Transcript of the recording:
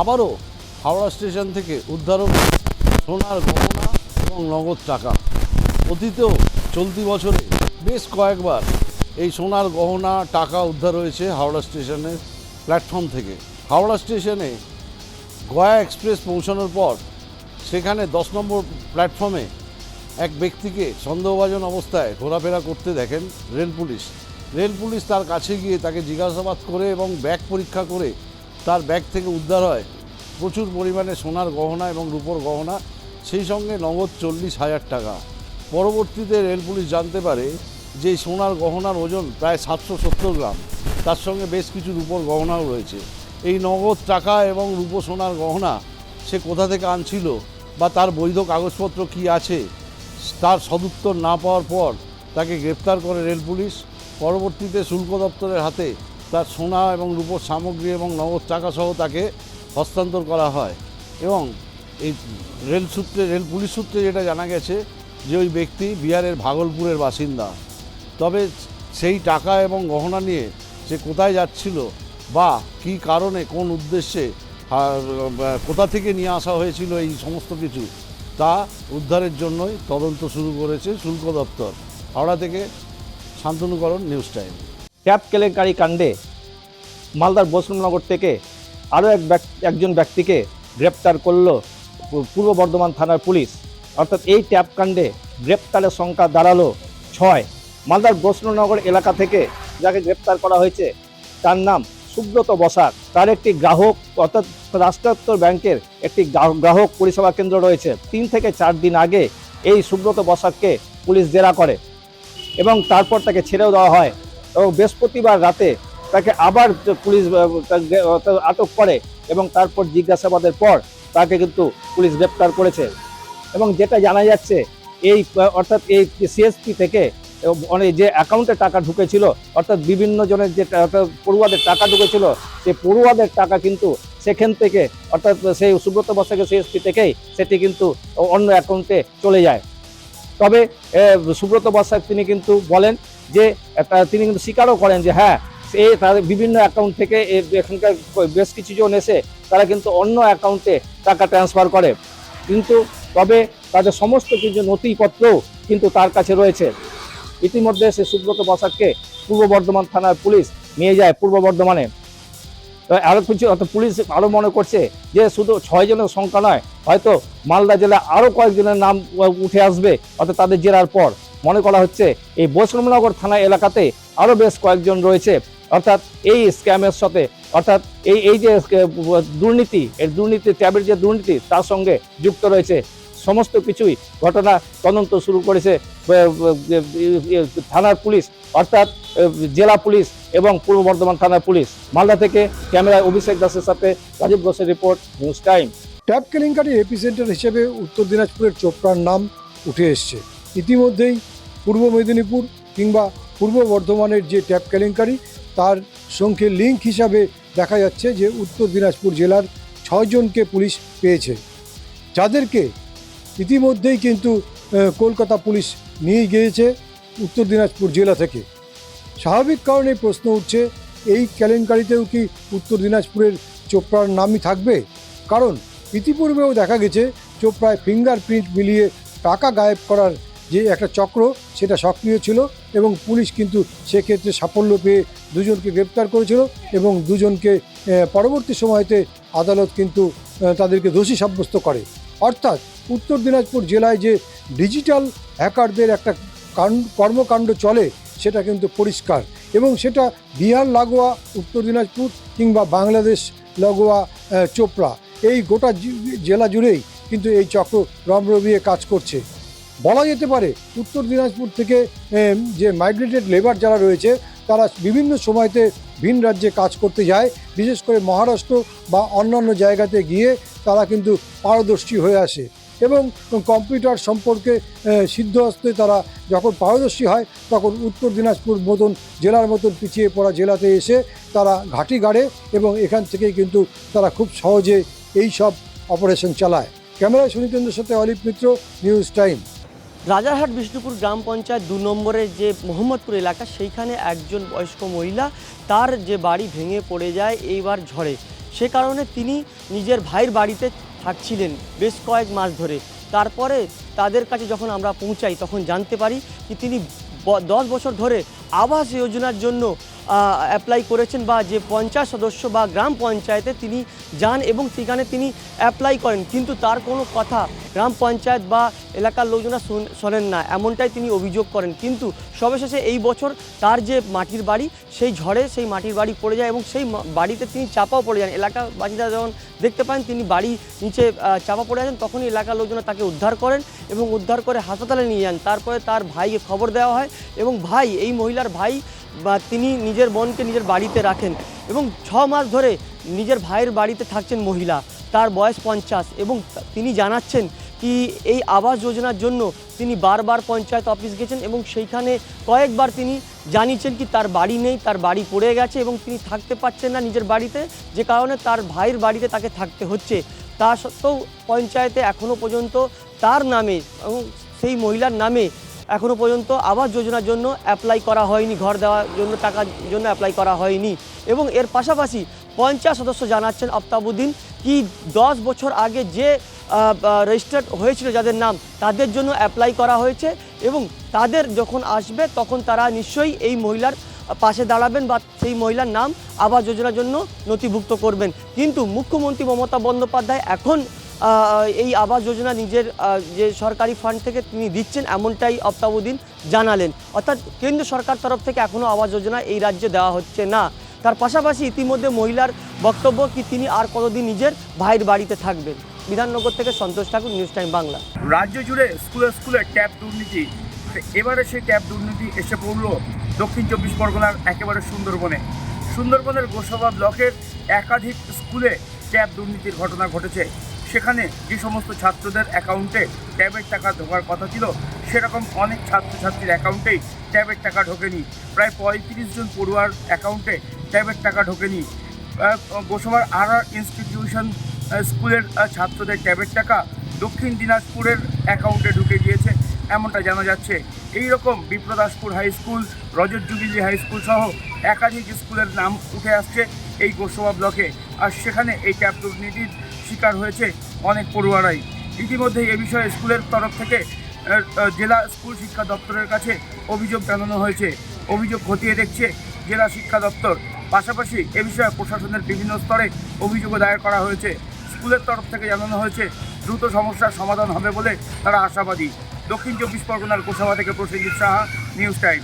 আবারও হাওড়া স্টেশন থেকে উদ্ধার সোনার গহনা এবং নগদ টাকা। অতীতেও চলতি বছরে বেশ কয়েকবার এই সোনার গহনা, টাকা উদ্ধার হয়েছে হাওড়া স্টেশনের প্ল্যাটফর্ম থেকে। হাওড়া স্টেশনে গয়া এক্সপ্রেস পৌঁছানোর পর সেখানে দশ নম্বর প্ল্যাটফর্মে এক ব্যক্তিকে সন্দেহভাজন অবস্থায় ঘোরাফেরা করতে দেখেন রেল পুলিশ। রেল পুলিশ তার কাছে গিয়ে তাকে জিজ্ঞাসাবাদ করে এবং ব্যাগ পরীক্ষা করে তার ব্যাগ থেকে উদ্ধার হয়। প্রচুর পরিমাণে সোনার গহনা এবং রূপোর গহনা, সেই সঙ্গে নগদ চল্লিশ হাজার টাকা। পরবর্তীতে রেল পুলিশ জানতে পারে যে সোনার গহনার ওজন প্রায় সাতশো সত্তর গ্রাম। তার সঙ্গে বেশ কিছু রূপোর গহনাও রয়েছে। এই নগদ টাকা এবং রূপো সোনার গহনা সে কোথা থেকে আনছিল বা তার বৈধ কাগজপত্র কি আছে, তার সদুত্তর না পাওয়ার পর তাকে গ্রেপ্তার করে রেল পুলিশ। পরবর্তীতে শুল্ক দপ্তরের হাতে তার সোনা এবং রূপোর সামগ্রী এবং নগদ টাকা সহ তাকে হস্তান্তর করা হয় এবং এই রেল সূত্রে, রেল পুলিশ সূত্রে যেটা জানা গেছে যে ওই ব্যক্তি বিহারের ভাগলপুরের বাসিন্দা। তবে সেই টাকা এবং গহনা নিয়ে সে কোথায় যাচ্ছিল বা কি কারণে, কোন উদ্দেশ্যে কোথা থেকে নিয়ে আসা হয়েছিল এই সমস্ত কিছু তা উদ্ধারের জন্যই তদন্ত শুরু করেছে শুল্ক দপ্তর। হাওড়া থেকে শান্তনুকরণ, নিউজ টাইম। ট্যাপ কেলেঙ্কারি কাণ্ডে মালদার বসুমনগর থেকে আরও এক একজন ব্যক্তিকে গ্রেপ্তার করল পূর্ব বর্ধমান থানার পুলিশ। অর্থাৎ এই ট্যাপ কাণ্ডে গ্রেপ্তারের সংখ্যা দাঁড়াল ছয়। মালদার বসুনগর এলাকা থেকে যাকে গ্রেপ্তার করা হয়েছে, তার নাম সুব্রত বসাক। তার একটি গ্রাহক, অর্থাৎ রাষ্ট্রায়ত্ত ব্যাংকের একটি গ্রাহক পরিষেবা কেন্দ্র রয়েছে। তিন থেকে চার দিন আগে এই সুব্রত বসাককে পুলিশ জেরা করে এবং তারপর তাকে ছেড়েও দেওয়া হয়। এবং বৃহস্পতিবার রাতে তাকে আবার পুলিশ আটক করে এবং তারপর জিজ্ঞাসাবাদের পর তাকে কিন্তু পুলিশ গ্রেপ্তার করেছে। এবং যেটা জানা যাচ্ছে, এই, অর্থাৎ এই সিএসপি থেকে অনেক যে অ্যাকাউন্টে টাকা ঢুকেছিল, অর্থাৎ বিভিন্ন জনের যে অর্থাৎ পড়ুয়াদের টাকা ঢুকেছিল, সেই পড়ুয়াদের টাকা কিন্তু সেখান থেকে, অর্থাৎ সেই সুব্রত বসাকে সিএসপি থেকেই সেটি কিন্তু অন্য অ্যাকাউন্টে চলে যায়। তবে সুব্রত বসাক তিনি কিন্তু বলেন যে তিনি কিন্তু স্বীকারও করেন যে হ্যাঁ সে তাদের বিভিন্ন অ্যাকাউন্ট থেকে এখানকার বেশ কিছু জন এসে তারা কিন্তু অন্য অ্যাকাউন্টে টাকা ট্রান্সফার করে। কিন্তু তবে তাদের সমস্ত কিছু নথিপত্রও কিন্তু তার কাছে রয়েছে। ইতিমধ্যে সে সুব্রত বসাককে পূর্ব বর্ধমান থানার পুলিশ নিয়ে যায় পূর্ব বর্ধমানে। আরও কিছু, অর্থাৎ পুলিশ আরও মনে করছে যে, শুধু ছয় জনের সংখ্যা নয়, হয়তো মালদা জেলায় আরও কয়েকজনের নাম উঠে আসবে, অর্থাৎ তাদের জেরার পর। মনে করা হচ্ছে এই বৈষ্ণবনগর থানা এলাকাতে আরও বেশ কয়েকজন রয়েছে। অর্থাৎ এই স্ক্যামের সাথে, অর্থাৎ এই এই যে দুর্নীতি, এই দুর্নীতি, ট্যাবের যে দুর্নীতি, তার সঙ্গে যুক্ত রয়েছে। সমস্ত কিছুই ঘটনা তদন্ত শুরু করেছে থানার পুলিশ, অর্থাৎ জেলা পুলিশ এবং পূর্ব বর্ধমান থানার পুলিশ। মালদা থেকে ক্যামেরায় অভিষেক দাসের সাথে রাজীব ঘোষের রিপোর্ট, নিউজ টাইম। ট্যাপ কেলেঙ্কারির এপিসেন্টার হিসেবে উত্তর দিনাজপুরের চোপড়ার নাম উঠে এসছে। ইতিমধ্যেই পূর্ব মেদিনীপুর কিংবা পূর্ব বর্ধমানের যে ট্যাপ কেলেঙ্কারি, তার সঙ্গে লিঙ্ক হিসাবে দেখা যাচ্ছে যে উত্তর দিনাজপুর জেলার ছয়জনকে পুলিশ পেয়েছে। যাদেরকে ইতিমধ্যেই কিন্তু কলকাতা পুলিশ নিয়ে গিয়েছে উত্তর দিনাজপুর জেলা থেকে। স্বাভাবিক কারণে প্রশ্ন উঠছে, এই কেলেঙ্কারিতেও কি উত্তর দিনাজপুরের চোপড়ার নামই থাকবে? কারণ ইতিপূর্বেও দেখা গেছে, চোপড়ায় ফিঙ্গারপ্রিন্ট মিলিয়ে টাকা গায়েব করার যে একটা চক্র সেটা সক্রিয় ছিল এবং পুলিশ কিন্তু সেক্ষেত্রে সাফল্য পেয়ে দুজনকে গ্রেপ্তার করেছিল এবং দুজনকে পরবর্তী সময়তে আদালত কিন্তু তাদেরকে দোষী সাব্যস্ত করে। অর্থাৎ উত্তর দিনাজপুর জেলায় যে ডিজিটাল হ্যাকারদের একটা কর্মকাণ্ড চলে সেটা কিন্তু পরিষ্কার এবং সেটা বিহার লাগোয়া, উত্তর দিনাজপুর কিংবা বাংলাদেশ লাগোয়া চোপড়া। এই গোটা জেলা জুড়েই কিন্তু এই চক্র রমরমিয়ে কাজ করছে। বলা যেতে পারে উত্তর দিনাজপুর থেকে যে মাইগ্রেটেড লেবার যারা রয়েছে তারা বিভিন্ন সময়তে ভিন রাজ্যে কাজ করতে যায়। বিশেষ করে মহারাষ্ট্র বা অন্যান্য জায়গাতে গিয়ে তারা কিন্তু পারদর্শী হয়ে আসে এবং কম্পিউটার সম্পর্কে আহ, সিদ্ধহস্তে তারা যখন পারদর্শী হয় তখন উত্তর দিনাজপুর মতন জেলার মতন পিছিয়ে পড়া জেলাতে এসে তারা ঘাঁটি গাড়ে এবং এখান থেকেই কিন্তু তারা খুব সহজে এই সব অপারেশন চালায়। ক্যামেরায় সুনীতেন্দ্রের সাথে olive Mitra news time. Rajarhat Bishnupur গ্রাম পঞ্চায়েত দু নম্বরের যে মোহাম্মদপুর এলাকা, সেইখানে একজন বয়স্ক মহিলা তার যে বাড়ি ভেঙে পড়ে যায়, এইবার ঝড়ে। সে কারণে তিনি নিজের ভাইয়ের বাড়িতে থাকছিলেন বেশ কয়েক মাস ধরে। তারপরে তাদের কাছে যখন আমরা পৌঁছাই, তখন জানতে পারি কি তিনি দশ বছর ধরে আবাস যোজনার জন্য অ্যাপ্লাই করেছেন বা যে পঞ্চায়েত সদস্য বা গ্রাম পঞ্চায়েতে তিনি যান এবং সেখানে তিনি অ্যাপ্লাই করেন। কিন্তু তার কোনো কথা গ্রাম পঞ্চায়েত বা এলাকার লোকজনা শুন- শোনেন না। এমনটাই তিনি অভিযোগ করেন। কিন্তু সবশেষে এই বছর তার যে মাটির বাড়ি, সেই ঝড়ে সেই মাটির বাড়ি পড়ে যায় এবং সেই বাড়িতে তিনি চাপাও পড়ে যান। এলাকাবাসীরা যখন দেখতে পান তিনি বাড়ি নিচে চাপা পড়ে আছেন, তখনই এলাকার লোকজন তাকে উদ্ধার করেন এবং উদ্ধার করে হাসপাতালে নিয়ে যান। তারপরে তার ভাইকে খবর দেওয়া হয় এবং ভাই, এই মহিলার ভাই বা তিনি নিজের বোনকে নিজের বাড়িতে রাখেন এবং ছ মাস ধরে নিজের ভাইয়ের বাড়িতে থাকছেন মহিলা। তার বয়স পঞ্চাশ এবং তিনি জানাচ্ছেন কি এই আবাস যোজনার জন্য তিনি বারবার পঞ্চায়েত অফিস গেছেন এবং সেইখানে কয়েকবার তিনি জানিয়েছেন কি তার বাড়ি নেই, তার বাড়ি পড়ে গেছে এবং তিনি থাকতে পারছেন না নিজের বাড়িতে, যে কারণে তার ভাইয়ের বাড়িতে তাকে থাকতে হচ্ছে। তা সত্ত্বেও পঞ্চায়েতে এখনও পর্যন্ত তার নামে এবং সেই মহিলার নামে এখনও পর্যন্ত আবাস যোজনার জন্য অ্যাপ্লাই করা হয়নি, ঘর দেওয়ার জন্য টাকার জন্য অ্যাপ্লাই করা হয়নি। এবং এর পাশাপাশি পঞ্চায়েত সদস্য জানাচ্ছেন আফতাবুদ্দিন কি দশ বছর আগে যে রেজিস্টার্ড হয়েছিল যাদের নাম, তাদের জন্য অ্যাপ্লাই করা হয়েছে এবং তাদের যখন আসবে তখন তারা নিশ্চয়ই এই মহিলার পাশে দাঁড়াবেন বা সেই মহিলার নাম আবাস যোজনার জন্য নথিভুক্ত করবেন। কিন্তু মুখ্যমন্ত্রী মমতা বন্দ্যোপাধ্যায় এখন এই আবাস যোজনা নিজের যে সরকারি ফান্ড থেকে তিনি দিচ্ছেন, এমনটাই অফতাবুদ্দিন জানালেন। অর্থাৎ কেন্দ্র সরকার তরফ থেকে এখনও আবাস যোজনা এই রাজ্যে দেওয়া হচ্ছে না। তার পাশাপাশি ইতিমধ্যে মহিলার বক্তব্য কি তিনি আর কতদিন নিজের ভাইয়ের বাড়িতে থাকবেন? বিধাননগর থেকে সন্তোষ ঠাকুর নিউজ টাইম বাংলা রাজ্য জুড়ে স্কুলে স্কুলে ট্যাব দুর্নীতি। এবারে সেই ট্যাব দুর্নীতি এসে পড়ল দক্ষিণ চব্বিশ পরগনার একেবারে সুন্দরবনে। সুন্দরবনের গোসাবা ব্লকের একাধিক স্কুলে ট্যাব দুর্নীতির ঘটনা ঘটেছে। সেখানে যে সমস্ত ছাত্রদের অ্যাকাউন্টে ট্যাবের টাকা ঢোকার কথা ছিল, সেরকম অনেক ছাত্রছাত্রীর অ্যাকাউন্টেই ট্যাবের টাকা ঢোকেনি। প্রায় পঁয়ত্রিশ জন পড়ুয়ার অ্যাকাউন্টে ট্যাবের টাকা ঢোকেনি। গোসাবার আর আর ইনস্টিটিউশন স্কুলের ছাত্রদের ট্যাবের টাকা দক্ষিণ দিনাজপুরের অ্যাকাউন্টে ঢুকে গিয়েছে, এমনটা জানা যাচ্ছে। এই রকম Biprodaspur high school, Rajat jubilee high school সহ একাধিক স্কুলের নাম উঠে আসছে এই গোসবা ব্লকে। আর সেখানে এই ট্যাব দুর্নীতির শিকার হয়েছে অনেক পড়ুয়ারাই। ইতিমধ্যে এ বিষয়ে স্কুলের তরফ থেকে জেলা স্কুল শিক্ষা দপ্তরের কাছে অভিযোগ জানানো হয়েছে। অভিযোগ খতিয়ে দেখছে জেলা শিক্ষা দপ্তর। পাশাপাশি এ বিষয়ে প্রশাসনের বিভিন্ন স্তরে অভিযোগও দায়ের করা হয়েছে। স্কুলের তরফ থেকে জানানো হয়েছে, দ্রুত সমস্যার সমাধান হবে বলে তারা আশাবাদী। দক্ষিণ চব্বিশ পরগনার কোষাবা থেকে প্রসেনজিৎ সাহা, নিউজ টাইম।